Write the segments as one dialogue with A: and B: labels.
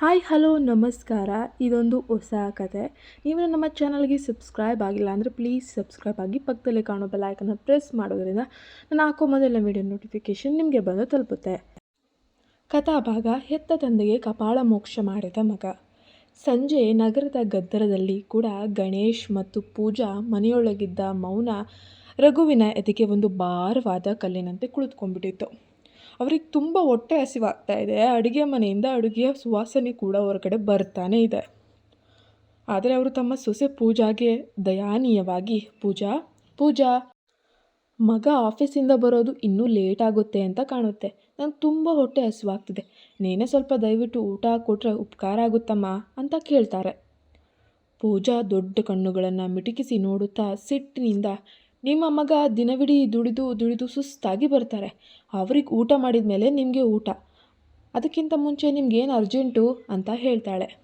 A: Hi, hello, ನಮಸ್ಕಾರ. ಇದೊಂದು ಹೊಸ ಕತೆ. ನೀವು ನಮ್ಮ ಚಾನಲ್ಗೆ ಸಬ್ಸ್ಕ್ರೈಬ್ ಆಗಿಲ್ಲ ಅಂದರೆ ಪ್ಲೀಸ್ ಸಬ್ಸ್ಕ್ರೈಬ್ ಆಗಿ ಪಕ್ಕದಲ್ಲಿ ಕಾಣೋ ಬೆಲ್ಲೈಕನ್ನ ಪ್ರೆಸ್ ಮಾಡೋದ್ರಿಂದ ನಾನು ಹಾಕೋ ಮೊದಲ ವಿಡಿಯೋ ನೋಟಿಫಿಕೇಷನ್ ನಿಮಗೆ ಬಂದು ತಲುಪುತ್ತೆ. ಕಥಾಭಾಗ, ಹೆತ್ತ ತಂದೆಗೆ ಕಪಾಳ ಮೋಕ್ಷ ಮಾಡಿದ ಮಗ. ಸಂಜೆ ನಗರದ ಗದ್ದರದಲ್ಲಿ ಕೂಡ ಗಣೇಶ್ ಮತ್ತು ಪೂಜಾ ಮನೆಯೊಳಗಿದ್ದ ಮೌನ ರಘುವಿನ ಎದೆಗೆ ಒಂದು ಭಾರವಾದ ಕಲ್ಲಿನಂತೆ ಕುಳಿತುಕೊಂಡ್ಬಿಟ್ಟಿತ್ತು. ಅವ್ರಿಗೆ ತುಂಬ ಹೊಟ್ಟೆ ಹಸಿವಾಗ್ತಾ ಇದೆ. ಅಡುಗೆ ಮನೆಯಿಂದ ಅಡುಗೆಯ ಸುವಾಸನೆ ಕೂಡ ಹೊರಗಡೆ ಬರ್ತಾನೆ ಇದೆ. ಆದರೆ ಅವರು ತಮ್ಮ ಸೊಸೆ ಪೂಜಾಗೆ ದಯಾನೀಯವಾಗಿ, ಪೂಜಾ ಪೂಜಾ, ಮಗ ಆಫೀಸಿಂದ ಬರೋದು ಇನ್ನೂ ಲೇಟ್ ಆಗುತ್ತೆ ಅಂತ ಕಾಣುತ್ತೆ. ನಂಗೆ ತುಂಬ ಹೊಟ್ಟೆ ಹಸಿವಾಗ್ತಿದೆ. ನೀನೇ ಸ್ವಲ್ಪ ದಯವಿಟ್ಟು ಊಟ ಕೊಟ್ಟರೆ ಉಪಕಾರ ಆಗುತ್ತಮ್ಮ ಅಂತ ಕೇಳ್ತಾರೆ. ಪೂಜಾ ದೊಡ್ಡ ಕಣ್ಣುಗಳನ್ನು ಮಿಟುಕಿಸಿ ನೋಡುತ್ತಾ ಸಿಟ್ಟಿನಿಂದ ನಿಮ್ಮ ಮಗ ದಿನವಿಡೀ ದುಡಿದು ದುಡಿದು ಸುಸ್ತಾಗಿ ಬರ್ತಾರೆ. ಅವ್ರಿಗೆ ಊಟ ಮಾಡಿದ ಮೇಲೆ ನಿಮಗೆ ಊಟ. ಅದಕ್ಕಿಂತ ಮುಂಚೆ ನಿಮ್ಗೇನು ಅರ್ಜೆಂಟು ಅಂತ ಹೇಳ್ತಾಳೆ.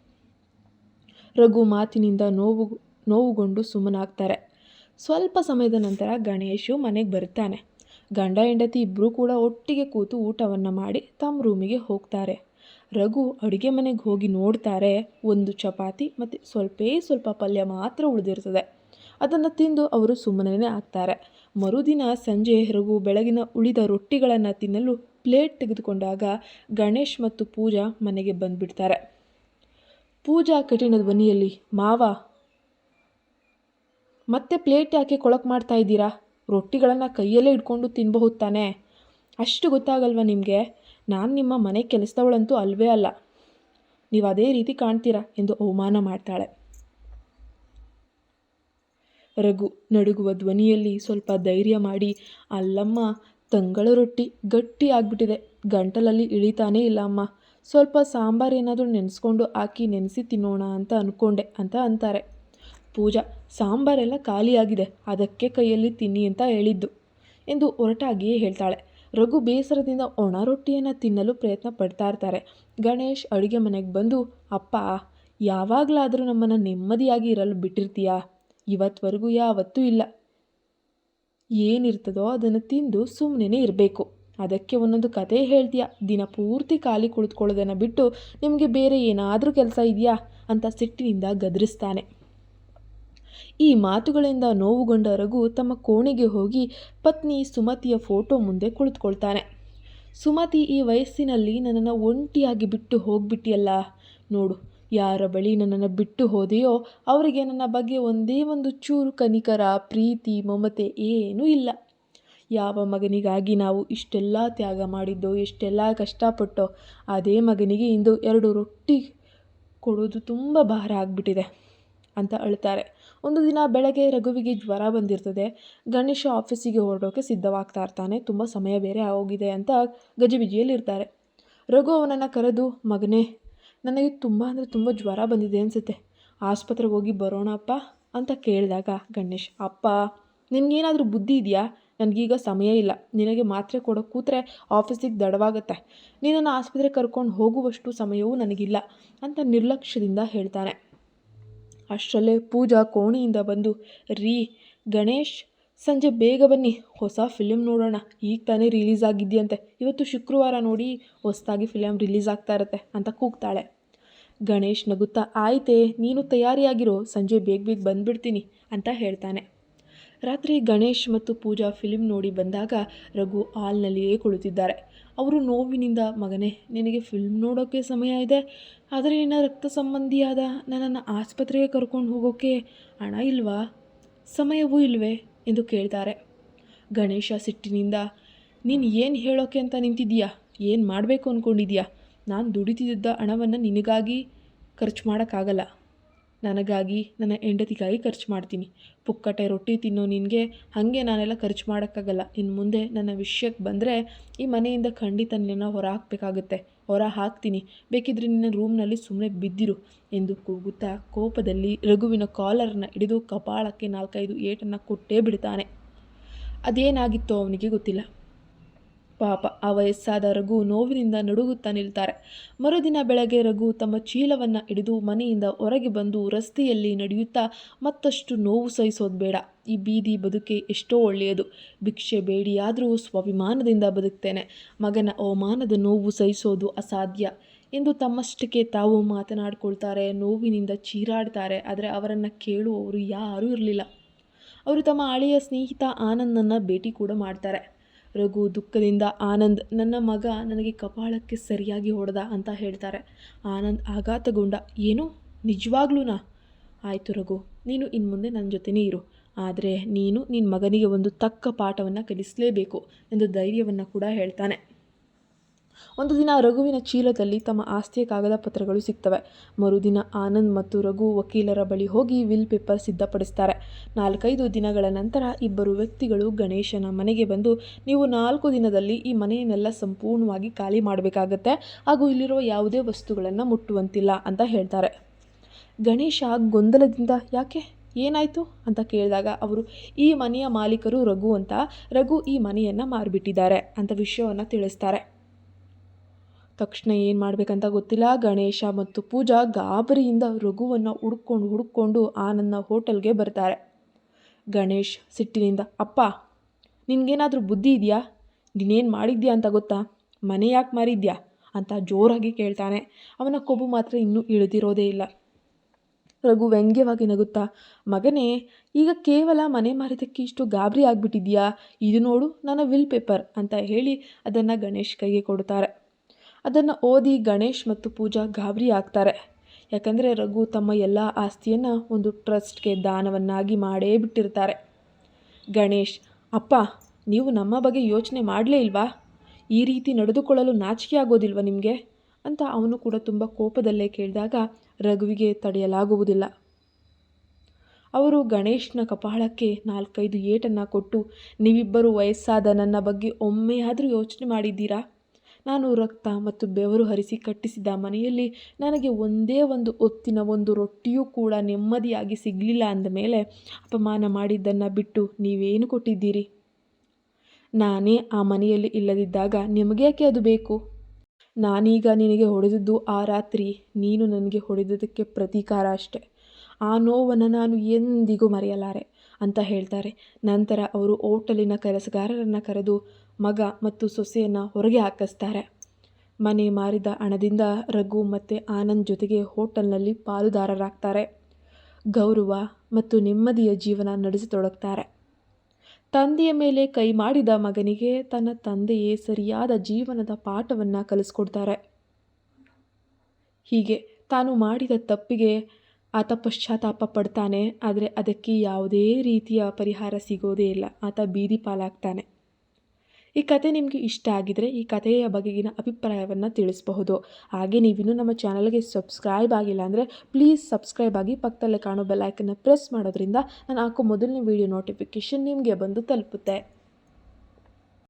A: ರಘು ಮಾತಿನಿಂದ ನೋವು, ನೋವುಗೊಂಡು ಸುಮ್ಮನಾಗ್ತಾರೆ. ಸ್ವಲ್ಪ ಸಮಯದ ನಂತರ ಗಣೇಶು ಮನೆಗೆ ಬರ್ತಾನೆ ಗಂಡ, ಹೆಂಡತಿ ಇಬ್ಬರೂ ಕೂಡ ಒಟ್ಟಿಗೆ ಕೂತು ಊಟವನ್ನು ಮಾಡಿ ತಮ್ಮ ರೂಮಿಗೆ ಹೋಗ್ತಾರೆ. ರಘು ಅಡುಗೆ ಮನೆಗೆ ಹೋಗಿ ನೋಡ್ತಾರೆ. ಒಂದು ಚಪಾತಿ ಮತ್ತು ಸ್ವಲ್ಪೇ ಸ್ವಲ್ಪ ಪಲ್ಯ ಮಾತ್ರ ಉಳಿದಿರ್ತದೆ. ಅದನ್ನು ತಿಂದು ಅವರು ಸುಮ್ಮನೆ ಆಗ್ತಾರೆ. ಮರುದಿನ ಸಂಜೆ ರಘು ಬೆಳಗಿನ ಉಳಿದ ರೊಟ್ಟಿಗಳನ್ನು ತಿನ್ನಲು ಪ್ಲೇಟ್ ತೆಗೆದುಕೊಂಡಾಗ ಗಣೇಶ್ ಮತ್ತು ಪೂಜಾ ಮನೆಗೆ ಬಂದುಬಿಡ್ತಾರೆ. ಪೂಜಾ ಕಠಿಣ ಧ್ವನಿಯಲ್ಲಿ ಮಾವ, ಮತ್ತೆ ಪ್ಲೇಟ್ ಯಾಕೆ ಕೊಳಕು ಮಾಡ್ತಾ ಇದ್ದೀರಾ? ರೊಟ್ಟಿಗಳನ್ನು ಕೈಯಲ್ಲೇ ಇಟ್ಕೊಂಡು ತಿನ್ಬಹುದು ತಾನೇ? ಅಷ್ಟು ಗೊತ್ತಾಗಲ್ವ ನಿಮಗೆ? ನಾನು ನಿಮ್ಮ ಮನೆ ಕೆಲಸದವಳಂತೂ ಅಲ್ವೇ ಅಲ್ಲ. ನೀವು ಅದೇ ರೀತಿ ಕಾಣ್ತೀರಾ? ಎಂದು ಅವಮಾನ ಮಾಡ್ತಾಳೆ. ರಘು ನಡುಗುವ ಧ್ವನಿಯಲ್ಲಿ ಸ್ವಲ್ಪ ಧೈರ್ಯ ಮಾಡಿ, ಅಲ್ಲಮ್ಮ, ತಂಗಳ ರೊಟ್ಟಿ ಗಟ್ಟಿ ಆಗ್ಬಿಟ್ಟಿದೆ. ಗಂಟಲಲ್ಲಿ ಇಳಿತಾನೇ ಇಲ್ಲ ಅಮ್ಮ. ಸ್ವಲ್ಪ ಸಾಂಬಾರು ಏನಾದರೂ ನೆನೆಸ್ಕೊಂಡು ಹಾಕಿ ನೆನೆಸಿ ತಿನ್ನೋಣ ಅಂತ ಅಂದ್ಕೊಂಡೆ ಅಂತ ಅಂತಾರೆ. ಪೂಜಾ, ಸಾಂಬಾರೆಲ್ಲ ಖಾಲಿಯಾಗಿದೆ ಅದಕ್ಕೆ ಕೈಯಲ್ಲಿ ತಿನ್ನಿ ಅಂತ ಹೇಳಿದ್ದು ಎಂದು ಹೊರಟಾಗಿಯೇ ಹೇಳ್ತಾಳೆ. ರಘು ಬೇಸರದಿಂದ ಒಣ ರೊಟ್ಟಿಯನ್ನು ತಿನ್ನಲು ಪ್ರಯತ್ನ ಪಡ್ತಾ ಇರ್ತಾರೆ. ಗಣೇಶ್ ಅಡುಗೆ ಮನೆಗೆ ಬಂದು, ಅಪ್ಪ, ಯಾವಾಗಲಾದರೂ ನಮ್ಮನ್ನು ನೆಮ್ಮದಿಯಾಗಿ ಇರಲು ಬಿಟ್ಟಿರ್ತೀಯಾ? ಇವತ್ವರೆಗೂ ಯಾವತ್ತೂ ಇಲ್ಲ. ಏನಿರ್ತದೋ ಅದನ್ನು ತಿಂದು ಸುಮ್ಮನೆ ಇರಬೇಕು. ಅದಕ್ಕೆ ಒಂದೊಂದು ಕತೆ ಹೇಳ್ತೀಯ. ದಿನ ಪೂರ್ತಿ ಖಾಲಿ ಕುಳಿತುಕೊಳ್ಳೋದನ್ನು ಬಿಟ್ಟು ನಿಮಗೆ ಬೇರೆ ಏನಾದರೂ ಕೆಲಸ ಇದೆಯಾ? ಅಂತ ಸಿಟ್ಟಿನಿಂದ ಗದರಿಸ್ತಾನೆ. ಈ ಮಾತುಗಳಿಂದ ನೋವುಗೊಂಡ ರಘು ತಮ್ಮ ಕೋಣೆಗೆ ಹೋಗಿ ಪತ್ನಿ ಸುಮತಿಯ ಫೋಟೋ ಮುಂದೆ ಕುಳಿತುಕೊಳ್ತಾನೆ. ಸುಮತಿ ಈ ವಯಸ್ಸಿನಲ್ಲಿ ನನ್ನನ್ನು ಒಂಟಿಯಾಗಿ ಬಿಟ್ಟು ಹೋಗ್ಬಿಟ್ಟಿಯಲ್ಲ ನೋಡು ಯಾರ ಬಳಿ ನನ್ನನ್ನು ಬಿಟ್ಟು ಹೋದೆಯೋ ಅವರಿಗೆ ನನ್ನ ಬಗ್ಗೆ ಒಂದೇ ಒಂದು ಚೂರು ಕನಿಕರ, ಪ್ರೀತಿ, ಮಮತೆ ಏನೂ ಇಲ್ಲ. ಯಾವ ಮಗನಿಗಾಗಿ ನಾವು ಇಷ್ಟೆಲ್ಲ ತ್ಯಾಗ ಮಾಡಿದ್ದೋ, ಎಷ್ಟೆಲ್ಲ ಕಷ್ಟಪಟ್ಟೋ, ಅದೇ ಮಗನಿಗೆ ಇಂದು ಎರಡು ರೊಟ್ಟಿ ಕೊಡೋದು ತುಂಬ ಭಾರ ಆಗಿಬಿಟ್ಟಿದೆ ಅಂತ ಅಳ್ತಾರೆ ಒಂದು ದಿನ ಬೆಳಗ್ಗೆ ರಘುವಿಗೆ ಜ್ವರ ಬಂದಿರ್ತದೆ. ಗಣೇಶ ಆಫೀಸಿಗೆ ಹೊರಡೋಕೆ ಸಿದ್ಧವಾಗ್ತಾ ಇರ್ತಾನೆ. ತುಂಬ ಸಮಯ ಬೇರೆ ಆಗೋಗಿದೆ ಅಂತ ಗಜಿಬಿಜಿಯಲ್ಲಿರ್ತಾರೆ. ರಘು ಅವನನ್ನು ಕರೆದು, ಮಗನೇ ನನಗೆ ತುಂಬ ಅಂದರೆ ತುಂಬ ಜ್ವರ ಬಂದಿದೆ ಅನಿಸುತ್ತೆ. ಆಸ್ಪತ್ರೆಗೆ ಹೋಗಿ ಬರೋಣಪ್ಪ ಅಂತ ಕೇಳಿದಾಗ, ಗಣೇಶ್, ಅಪ್ಪ, ನಿನಗೇನಾದರೂ ಬುದ್ಧಿ ಇದೆಯಾ? ನನಗೀಗ ಸಮಯ ಇಲ್ಲ. ನಿನಗೆ ಮಾತ್ರೆ ಕೊಡೋ ಕೂತ್ರೆ ಆಫೀಸಿಗೆ ದಡವಾಗುತ್ತೆ. ನೀನನ್ನು ಆಸ್ಪತ್ರೆಗೆ ಕರ್ಕೊಂಡು ಹೋಗುವಷ್ಟು ಸಮಯವೂ ನನಗಿಲ್ಲ ಅಂತ ನಿರ್ಲಕ್ಷ್ಯದಿಂದ ಹೇಳ್ತಾನೆ. ಅಷ್ಟರಲ್ಲೇ ಪೂಜಾ ಕೋಣೆಯಿಂದ ಬಂದು, ರೀ, ಗಣೇಶ್, ಸಂಜೆ ಬೇಗ ಬನ್ನಿ. ಹೊಸ ಫಿಲಿಮ್ ನೋಡೋಣ. ಈಗ ತಾನೇ ರಿಲೀಸ್ ಆಗಿದೆಯಂತೆ. ಇವತ್ತು ಶುಕ್ರವಾರ ನೋಡಿ ಹೊಸದಾಗಿ ಫಿಲಮ್ ರಿಲೀಸ್ ಆಗ್ತಾ ಇರುತ್ತೆ ಅಂತ ಕೂಗ್ತಾಳೆ. ಗಣೇಶ್ ನಗುತ್ತಾ, ಆಯ್ತೆ, ನೀನು ತಯಾರಿಯಾಗಿರೋ, ಸಂಜೆ ಬೇಗ ಬೇಗ ಬಂದುಬಿಡ್ತೀನಿ ಅಂತ ಹೇಳ್ತಾನೆ. ರಾತ್ರಿ ಗಣೇಶ್ ಮತ್ತು ಪೂಜಾ ಫಿಲಿಮ್ ನೋಡಿ ಬಂದಾಗ ರಘು ಹಾಲ್ನಲ್ಲಿಯೇ ಕುಳಿತಿದ್ದಾರೆ. ಅವರು ನೋವಿನಿಂದ, ಮಗನೇ, ನಿನಗೆ ಫಿಲ್ಮ್ ನೋಡೋಕ್ಕೆ ಸಮಯ ಇದೆ. ಆದರೆ ನಿನ್ನ ರಕ್ತ ಸಂಬಂಧಿಯಾದ ನನ್ನನ್ನು ಆಸ್ಪತ್ರೆಗೆ ಕರ್ಕೊಂಡು ಹೋಗೋಕ್ಕೆ ಹಣ ಇಲ್ವಾ? ಸಮಯವೂ ಇಲ್ವೇ? ಎಂದು ಕೇಳ್ತಾರೆ. ಗಣೇಶ ಸಿಟ್ಟಿನಿಂದ, ನೀನು ಏನು ಹೇಳೋಕ್ಕೆ ಅಂತ ನಿಂತಿದ್ದೀಯಾ? ಏನು ಮಾಡಬೇಕು ಅಂದ್ಕೊಂಡಿದ್ಯಾ ನಾನು ದುಡಿತಿದ್ದ ಹಣವನ್ನು ನಿನಗಾಗಿ ಖರ್ಚು ಮಾಡೋಕ್ಕಾಗಲ್ಲ. ನನಗಾಗಿ, ನನ್ನ ಹೆಂಡತಿಗಾಗಿ ಖರ್ಚು ಮಾಡ್ತೀನಿ. ಪುಕ್ಕಟೆ ರೊಟ್ಟಿ ತಿನ್ನೋ ನಿನಗೆ ಹಾಗೆ ನಾನೆಲ್ಲ ಖರ್ಚು ಮಾಡೋಕ್ಕಾಗಲ್ಲ. ಇನ್ನು ಮುಂದೆ ನನ್ನ ವಿಷಯಕ್ಕೆ ಬಂದರೆ ಈ ಮನೆಯಿಂದ ಖಂಡಿತ ನಿನ್ನನ್ನು ಹೊರ ಹಾಕಬೇಕಾಗುತ್ತೆ ಹೊರ ಹಾಕ್ತೀನಿ ಬೇಕಿದ್ರೆ ನಿನ್ನ ರೂಮ್ನಲ್ಲಿ ಸುಮ್ಮನೆ ಬಿದ್ದಿರು ಎಂದು ಕೂಗುತ್ತಾ ಕೋಪದಲ್ಲಿ ರಘುವಿನ ಕಾಲರನ್ನು ಹಿಡಿದು ಕಪಾಳಕ್ಕೆ ನಾಲ್ಕೈದು ಏಟನ್ನು ಕೊಟ್ಟೇ ಬಿಡ್ತಾನೆ. ಅದೇನಾಗಿತ್ತೋ ಅವನಿಗೆ ಗೊತ್ತಿಲ್ಲ. ಪಾಪ ಆ ವಯಸ್ಸಾದ ರಘು ನೋವಿನಿಂದ ನಡುಗುತ್ತಾ ನಿಲ್ತಾರೆ. ಮರುದಿನ ಬೆಳಗ್ಗೆ ರಘು ತಮ್ಮ ಚೀಲವನ್ನು ಹಿಡಿದು ಮನೆಯಿಂದ ಹೊರಗೆ ಬಂದು ರಸ್ತೆಯಲ್ಲಿ ನಡೆಯುತ್ತಾ ಮತ್ತಷ್ಟು ನೋವು ಸಹಿಸೋದು ಬೇಡ. ಈ ಬೀದಿ ಬದುಕೆ ಎಷ್ಟೋ ಒಳ್ಳೆಯದು. ಭಿಕ್ಷೆ ಬೇಡಿಯಾದರೂ ಸ್ವಾಭಿಮಾನದಿಂದ ಬದುಕ್ತೇನೆ. ಮಗನ ಅವಮಾನದ ನೋವು ಸಹಿಸೋದು ಅಸಾಧ್ಯ. ಎಂದು ತಮ್ಮಷ್ಟಕ್ಕೆ ತಾವು ಮಾತನಾಡಿಕೊಳ್ತಾರೆ. ನೋವಿನಿಂದ ಚೀರಾಡ್ತಾರೆ. ಆದರೆ ಅವರನ್ನು ಕೇಳುವವರು ಯಾರೂ ಇರಲಿಲ್ಲ. ಅವರು ತಮ್ಮ ಹಳೆಯ ಸ್ನೇಹಿತ ಆನಂದನ್ನು ಭೇಟಿ ಕೂಡ ಮಾಡ್ತಾರೆ. ರಘು ದುಃಖದಿಂದ, ಆನಂದ್, ನನ್ನ ಮಗ ನನಗೆ ಕಪಾಳಕ್ಕೆ ಸರಿಯಾಗಿ ಹೊಡೆದ ಅಂತ ಹೇಳ್ತಾರೆ. ಆನಂದ್ ಆಘಾತಗೊಂಡ, ಏನು? ನಿಜವಾಗ್ಲೂನಾ? ಆಯಿತು ರಘು, ನೀನು ಇನ್ನು ಮುಂದೆ ನನ್ನ ಜೊತೆನೇ ಇರು. ಆದರೆ ನೀನು ನಿನ್ನ ಮಗನಿಗೆ ಒಂದು ತಕ್ಕ ಪಾಠವನ್ನು ಕಲಿಸಲೇಬೇಕು ಎಂದು ಧೈರ್ಯವನ್ನು ಕೂಡ ಹೇಳ್ತಾನೆ. ಒಂದು ದಿನ ರಘುವಿನ ಚೀಲದಲ್ಲಿ ತಮ್ಮ ಆಸ್ತಿಯ ಕಾಗದ ಪತ್ರಗಳು ಸಿಗ್ತವೆ. ಮರುದಿನ ಆನಂದ್ ಮತ್ತು ರಘು ವಕೀಲರ ಬಳಿ ಹೋಗಿ ವಿಲ್ ಪೇಪರ್ ಸಿದ್ಧಪಡಿಸ್ತಾರೆ. ನಾಲ್ಕೈದು ದಿನಗಳ ನಂತರ ಇಬ್ಬರು ವ್ಯಕ್ತಿಗಳು ಗಣೇಶನ ಮನೆಗೆ ಬಂದು, ನೀವು ನಾಲ್ಕು ದಿನದಲ್ಲಿ ಈ ಮನೆಯನ್ನೆಲ್ಲ ಸಂಪೂರ್ಣವಾಗಿ ಖಾಲಿ ಮಾಡಬೇಕಾಗತ್ತೆ. ಹಾಗೂ ಇಲ್ಲಿರುವ ಯಾವುದೇ ವಸ್ತುಗಳನ್ನು ಮುಟ್ಟುವಂತಿಲ್ಲ ಅಂತ ಹೇಳ್ತಾರೆ. ಗಣೇಶ ಗೊಂದಲದಿಂದ ಯಾಕೆ? ಏನಾಯಿತು? ಅಂತ ಕೇಳಿದಾಗ ಅವರು, ಈ ಮನೆಯ ಮಾಲೀಕರು ರಘು ಅಂತ. ರಘು ಈ ಮನೆಯನ್ನು ಮಾರಿಬಿಟ್ಟಿದ್ದಾರೆ ಅಂತ ವಿಷಯವನ್ನು ತಿಳಿಸ್ತಾರೆ. ತಕ್ಷಣ ಏನು ಮಾಡಬೇಕಂತ ಗೊತ್ತಿಲ್ಲ. ಗಣೇಶ ಮತ್ತು ಪೂಜಾ ಗಾಬರಿಯಿಂದ ರಘುವನ್ನು ಹುಡ್ಕೊಂಡು ಹುಡ್ಕೊಂಡು ನನ್ನ ಹೋಟೆಲ್ಗೆ ಬರ್ತಾರೆ. ಗಣೇಶ್ ಸಿಟ್ಟಿನಿಂದ, ಅಪ್ಪ, ನಿನಗೇನಾದರೂ ಬುದ್ಧಿ ಇದೆಯಾ? ನೀನೇನು ಮಾಡಿದ್ಯಾ ಅಂತ ಗೊತ್ತಾ? ಮನೆ ಯಾಕೆ ಮಾರಿದ್ಯಾ? ಅಂತ ಜೋರಾಗಿ ಕೇಳ್ತಾನೆ. ಅವನ ಕೊಬ್ಬು ಮಾತ್ರ ಇನ್ನೂ ಇಳಿದಿರೋದೇ ಇಲ್ಲ. ರಘು ವ್ಯಂಗ್ಯವಾಗಿ ನಗುತ್ತಾ, ಮಗನೇ, ಈಗ ಕೇವಲ ಮನೆ ಮಾರಿದ್ದಕ್ಕೆ ಇಷ್ಟು ಗಾಬರಿ ಆಗಿಬಿಟ್ಟಿದ್ಯಾ? ಇದು ನೋಡು, ನನ್ನ ವಿಲ್ ಪೇಪರ್ ಅಂತ ಹೇಳಿ ಅದನ್ನು ಗಣೇಶ್ ಕೈಗೆ ಕೊಡ್ತಾರೆ. ಅದನ್ನು ಓದಿ ಗಣೇಶ್ ಮತ್ತು ಪೂಜಾ ಗಾಬರಿ ಆಗ್ತಾರೆ. ಯಾಕಂದರೆ ರಘು ತಮ್ಮ ಎಲ್ಲ ಆಸ್ತಿಯನ್ನು ಒಂದು ಟ್ರಸ್ಟ್ಗೆ ದಾನವನ್ನಾಗಿ ಮಾಡೇ ಬಿಟ್ಟಿರ್ತಾರೆ. ಗಣೇಶ್, ಅಪ್ಪ, ನೀವು ನಮ್ಮ ಬಗ್ಗೆ ಯೋಚನೆ ಮಾಡಲೇ ಇಲ್ವಾ? ಈ ರೀತಿ ನಡೆದುಕೊಳ್ಳಲು ನಾಚಿಕೆ ಆಗೋದಿಲ್ವ ನಿಮಗೆ? ಅಂತ ಅವನು ಕೂಡ ತುಂಬ ಕೋಪದಲ್ಲೇ ಕೇಳಿದಾಗ ರಘುವಿಗೆ ತಡೆಯಲಾಗುವುದಿಲ್ಲ. ಅವರು ಗಣೇಶ್ನ ಕಪಾಳಕ್ಕೆ ನಾಲ್ಕೈದು ಏಟನ್ನು ಕೊಟ್ಟು, ನೀವಿಬ್ಬರು ವಯಸ್ಸಾದ ನನ್ನ ಬಗ್ಗೆ ಒಮ್ಮೆಯಾದರೂ ಯೋಚನೆ ಮಾಡಿದ್ದೀರಾ? ನಾನು ರಕ್ತ ಮತ್ತು ಬೆವರು ಹರಿಸಿ ಕಟ್ಟಿಸಿದ ಮನೆಯಲ್ಲಿ ನನಗೆ ಒಂದೇ ಒಂದು ಹೊತ್ತಿನ ಒಂದು ರೊಟ್ಟಿಯೂ ಕೂಡ ನೆಮ್ಮದಿಯಾಗಿ ಸಿಗಲಿಲ್ಲ ಅಂದ ಮೇಲೆ ಅಪಮಾನ ಮಾಡಿದ್ದನ್ನು ಬಿಟ್ಟು ನೀವೇನು ಕೊಟ್ಟಿದ್ದೀರಿ? ನಾನೇ ಆ ಮನೆಯಲ್ಲಿ ಇಲ್ಲದಿದ್ದಾಗ ನಿಮಗೇಕೆ ಅದು ಬೇಕು? ನಾನೀಗ ನಿನಗೆ ಹೊಡೆದದ್ದು ಆ ರಾತ್ರಿ, ನೀನು ನನಗೆ ಹೊಡೆದದಕ್ಕೆ ಪ್ರತೀಕಾರ ಅಷ್ಟೆ. ಆ ನೋವನ್ನು ನಾನು ಎಂದಿಗೂ ಮರೆಯಲಾರೆ. ಅಂತ ಹೇಳ್ತಾರೆ. ನಂತರ ಅವರು ಹೋಟೆಲಿನ ಕೆಲಸಗಾರರನ್ನು ಕರೆದು ಮಗ ಮತ್ತು ಸೊಸೆಯನ್ನು ಹೊರಗೆ ಹಾಕಿಸ್ತಾರೆ. ಮನೆ ಮಾರಿದ ಹಣದಿಂದ ರಘು ಮತ್ತು ಆನಂದ್ ಜೊತೆಗೆ ಹೋಟೆಲ್ನಲ್ಲಿ ಪಾಲುದಾರರಾಗ್ತಾರೆ. ಗೌರವ ಮತ್ತು ನೆಮ್ಮದಿಯ ಜೀವನ ನಡೆಸತೊಡಗ್ತಾರೆ. ತಂದೆಯ ಮೇಲೆ ಕೈ ಮಾಡಿದ ಮಗನಿಗೆ ತನ್ನ ತಂದೆಯೇ ಸರಿಯಾದ ಜೀವನದ ಪಾಠವನ್ನು ಕಲಿಸ್ಕೊಡ್ತಾರೆ. ಹೀಗೆ ತಾನು ಮಾಡಿದ ತಪ್ಪಿಗೆ ಆತ ಪಶ್ಚಾತ್ತಾಪ ಪಡ್ತಾನೆ, ಆದರೆ ಅದಕ್ಕೆ ಯಾವುದೇ ರೀತಿಯ ಪರಿಹಾರ ಸಿಗೋದೇ ಇಲ್ಲ. ಆತ ಬೀದಿ ಪಾಲಾಗ್ತಾನೆ. ಈ ಕತೆ ನಿಮಗೆ ಇಷ್ಟ ಆಗಿದರೆ ಈ ಕಥೆಯ ಬಗೆಗಿನ ಅಭಿಪ್ರಾಯವನ್ನು ತಿಳಿಸಬಹುದು. ಹಾಗೆ ನೀವಿನ್ನು ನಮ್ಮ ಚಾನಲ್ಗೆ ಸಬ್ಸ್ಕ್ರೈಬ್ ಆಗಿಲ್ಲ ಅಂದರೆ ಪ್ಲೀಸ್ ಸಬ್ಸ್ಕ್ರೈಬ್ ಆಗಿ ಪಕ್ಕದಲ್ಲೇ ಕಾಣೋ ಬೆಲ್ಲೈಕನ್ನು ಪ್ರೆಸ್ ಮಾಡೋದ್ರಿಂದ ನಾನು ಹಾಕೋ ಮೊದಲನೇ ವೀಡಿಯೋ ನೋಟಿಫಿಕೇಷನ್ ನಿಮಗೆ ಬಂದು ತಲುಪುತ್ತೆ.